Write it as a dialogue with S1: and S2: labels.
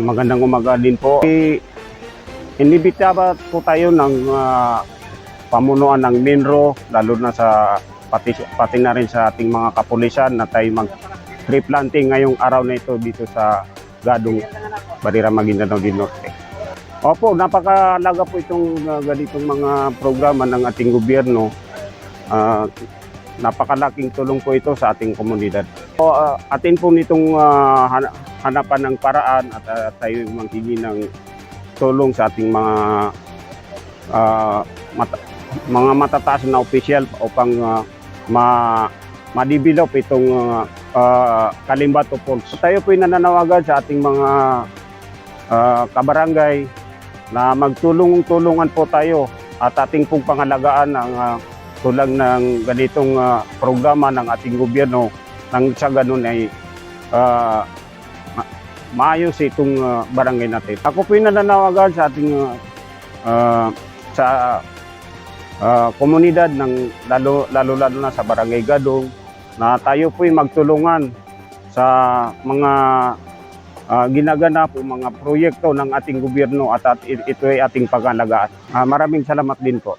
S1: magandang umaga din po. Inibita po tayo ng ah, pamunuan ng Minro, lalo na sa pati, pati na rin sa ating mga kapulisan na tayo mag tree planting ngayong araw na ito dito sa Gadong Barira Maguindanao del Norte. Opo, napakalaga po itong ah, ganitong mga programa ng ating gobyerno. Ah, napakalaking tulong po ito sa ating komunidad. O, ah, atin po nitong hana- hanapan ng paraan at ah, tayo manghingi ng tulong sa ating mga ah, mata- mga matataas na opisyal upang ah, ma ma-develop itong ah, Kalimbato Falls. Tayo po nananawagan sa ating mga ah, kabarangay na magtulong-tulungan po tayo at ating pong pangalagaan ang ah, tulang ng ganitong ah, programa ng ating gobyerno nang sa ganun ay ma- maayos itong ah, barangay natin. Ako po yung nananawagan sa ating ah, sa ah, komunidad ng lalo lalo lalo na sa barangay Gadong na tayo po yung magtulungan sa mga ah, ginaganap o mga proyekto ng ating gobyerno at, at ito ay ating pangalagaan. Ah, maraming salamat din po.